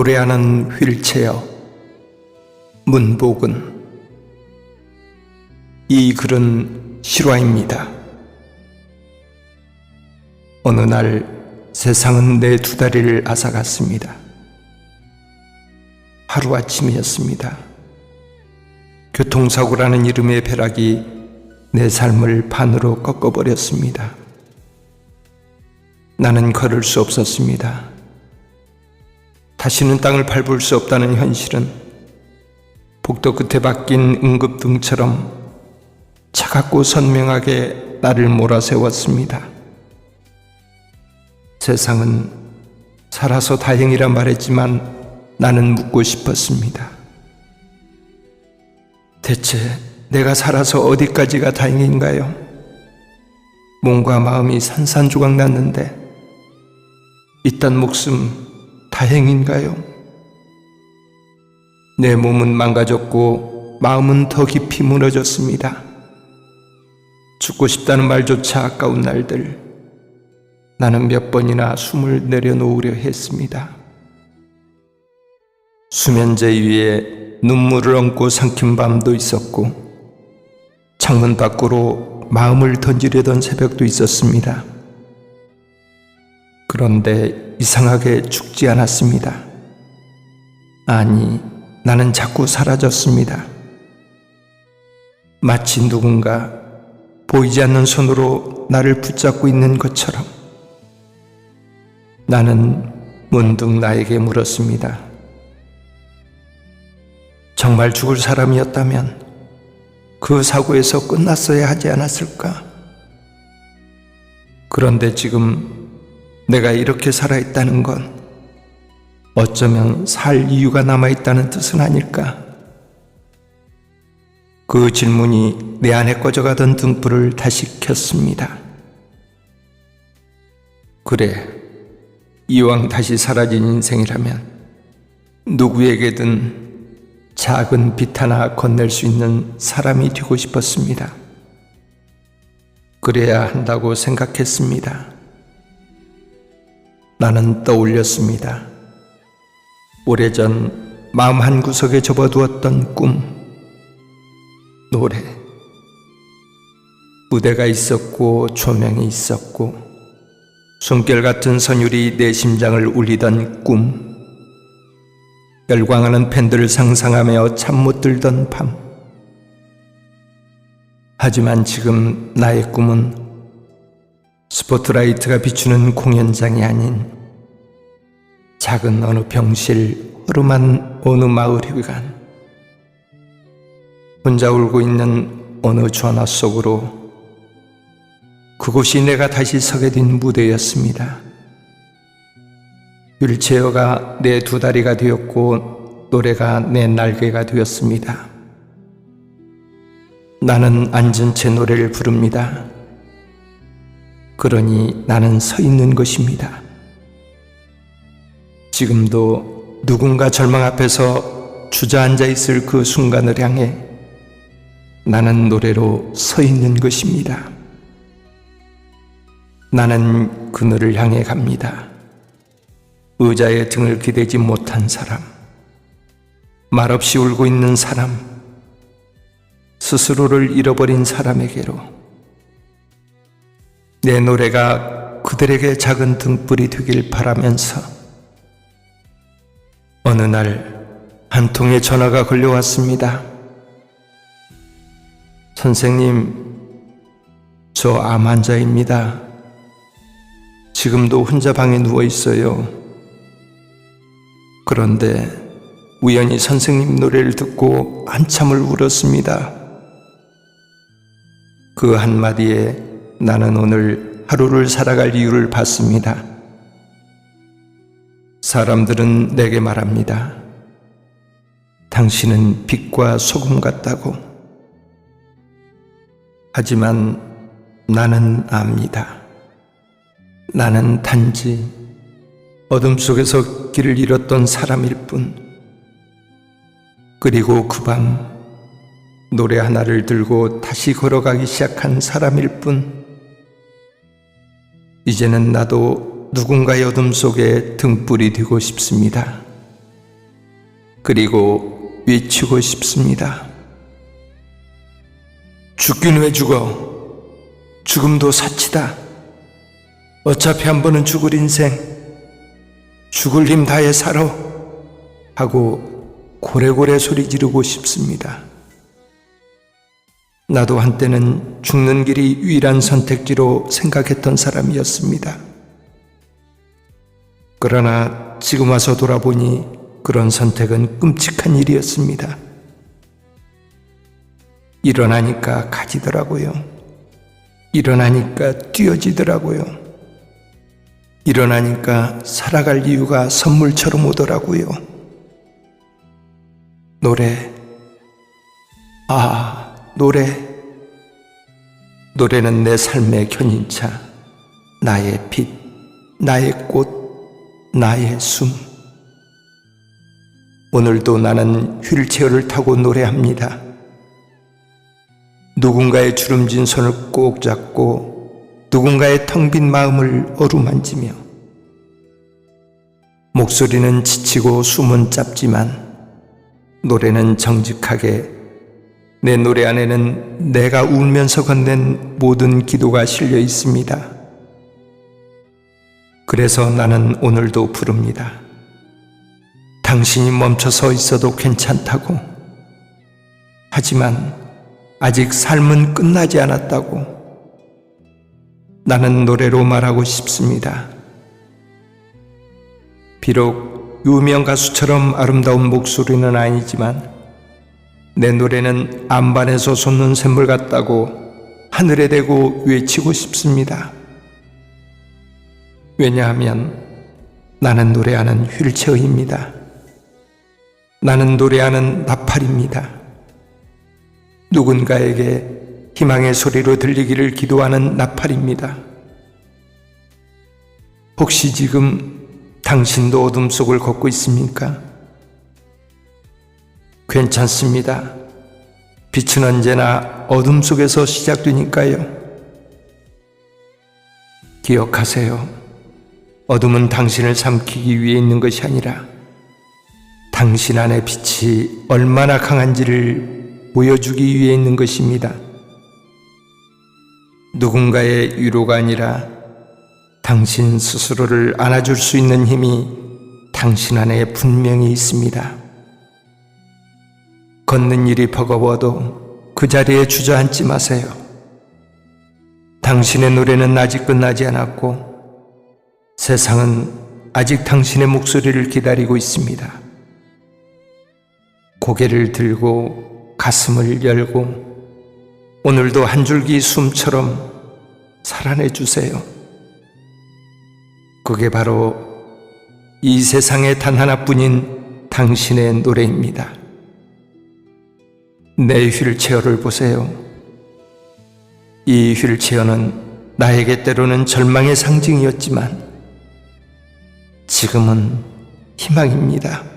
노래하는 휠체어 문복은 이 글은 실화입니다. 어느 날 세상은 내 두 다리를 앗아갔습니다. 하루아침이었습니다. 교통사고라는 이름의 벼락이 내 삶을 반으로 꺾어버렸습니다. 나는 걸을 수 없었습니다. 다시는 땅을 밟을 수 없다는 현실은 복도 끝에 박힌 응급등처럼 차갑고 선명하게 나를 몰아세웠습니다. 세상은 살아서 다행이라 말했지만 나는 묻고 싶었습니다. 대체 내가 살아서 어디까지가 다행인가요? 몸과 마음이 산산조각 났는데 이딴 목숨 다행인가요? 내 몸은 망가졌고 마음은 더 깊이 무너졌습니다. 죽고 싶다는 말조차 아까운 날들 나는 몇 번이나 숨을 내려놓으려 했습니다. 수면제 위에 눈물을 얹고 삼킨 밤도 있었고 창문 밖으로 마음을 던지려던 새벽도 있었습니다. 그런데 이상하게 죽지 않았습니다. 아니, 나는 자꾸 사라졌습니다. 마치 누군가 보이지 않는 손으로 나를 붙잡고 있는 것처럼 나는 문득 나에게 물었습니다. 정말 죽을 사람이었다면 그 사고에서 끝났어야 하지 않았을까? 그런데 지금 내가 이렇게 살아있다는 건 어쩌면 살 이유가 남아있다는 뜻은 아닐까? 그 질문이 내 안에 꺼져가던 등불을 다시 켰습니다. 그래, 이왕 다시 사라진 인생이라면 누구에게든 작은 빛 하나 건넬 수 있는 사람이 되고 싶었습니다. 그래야 한다고 생각했습니다. 나는 떠올렸습니다. 오래전 마음 한구석에 접어두었던 꿈, 노래. 무대가 있었고 조명이 있었고 숨결 같은 선율이 내 심장을 울리던 꿈. 열광하는 팬들을 상상하며 잠 못 들던 밤. 하지만 지금 나의 꿈은 스포트라이트가 비추는 공연장이 아닌 작은 어느 병실 허름한 어느 마을 회관 혼자 울고 있는 어느 전화 속으로 그곳이 내가 다시 서게 된 무대였습니다. 휠체어가 내 두 다리가 되었고 노래가 내 날개가 되었습니다. 나는 앉은 채 노래를 부릅니다. 그러니 나는 서 있는 것입니다. 지금도 누군가 절망 앞에서 주저앉아 있을 그 순간을 향해 나는 노래로 서 있는 것입니다. 나는 그늘을 향해 갑니다. 의자에 등을 기대지 못한 사람, 말없이 울고 있는 사람, 스스로를 잃어버린 사람에게로 내 노래가 그들에게 작은 등불이 되길 바라면서 어느 날 한 통의 전화가 걸려왔습니다. 선생님, 저 암 환자입니다. 지금도 혼자 방에 누워 있어요. 그런데 우연히 선생님 노래를 듣고 한참을 울었습니다. 그 한마디에 나는 오늘 하루를 살아갈 이유를 받습니다. 사람들은 내게 말합니다. 당신은 빛과 소금 같다고. 하지만 나는 압니다. 나는 단지 어둠 속에서 길을 잃었던 사람일 뿐. 그리고 그 밤 노래 하나를 들고 다시 걸어가기 시작한 사람일 뿐. 이제는 나도 누군가의 어둠 속에 등불이 되고 싶습니다. 그리고 외치고 싶습니다. 죽긴 왜 죽어? 죽음도 사치다. 어차피 한 번은 죽을 인생, 죽을 힘 다해 살아. 하고 고래고래 소리 지르고 싶습니다. 나도 한때는 죽는 길이 유일한 선택지로 생각했던 사람이었습니다. 그러나 지금 와서 돌아보니 그런 선택은 끔찍한 일이었습니다. 일어나니까 가지더라고요. 일어나니까 뛰어지더라고요. 일어나니까 살아갈 이유가 선물처럼 오더라고요. 노래. 아, 노래. 노래는 내 삶의 견인차, 나의 빛, 나의 꽃, 나의 숨. 오늘도 나는 휠체어를 타고 노래합니다. 누군가의 주름진 손을 꼭 잡고 누군가의 텅 빈 마음을 어루만지며 목소리는 지치고 숨은 짧지만 노래는 정직하게 내 노래 안에는 내가 울면서 건넨 모든 기도가 실려 있습니다. 그래서 나는 오늘도 부릅니다. 당신이 멈춰 서 있어도 괜찮다고. 하지만 아직 삶은 끝나지 않았다고. 나는 노래로 말하고 싶습니다. 비록 유명 가수처럼 아름다운 목소리는 아니지만 내 노래는 안반에서 솟는 샘물 같다고 하늘에 대고 외치고 싶습니다. 왜냐하면 나는 노래하는 휠체어입니다. 나는 노래하는 나팔입니다. 누군가에게 희망의 소리로 들리기를 기도하는 나팔입니다. 혹시 지금 당신도 어둠 속을 걷고 있습니까? 괜찮습니다. 빛은 언제나 어둠 속에서 시작되니까요. 기억하세요. 어둠은 당신을 삼키기 위해 있는 것이 아니라 당신 안의 빛이 얼마나 강한지를 보여주기 위해 있는 것입니다. 누군가의 위로가 아니라 당신 스스로를 안아줄 수 있는 힘이 당신 안에 분명히 있습니다. 걷는 일이 버거워도 그 자리에 주저앉지 마세요. 당신의 노래는 아직 끝나지 않았고 세상은 아직 당신의 목소리를 기다리고 있습니다. 고개를 들고 가슴을 열고 오늘도 한 줄기 숨처럼 살아내 주세요. 그게 바로 이 세상에 단 하나뿐인 당신의 노래입니다. 내 휠체어를 보세요. 이 휠체어는 나에게 때로는 절망의 상징이었지만 지금은 희망입니다.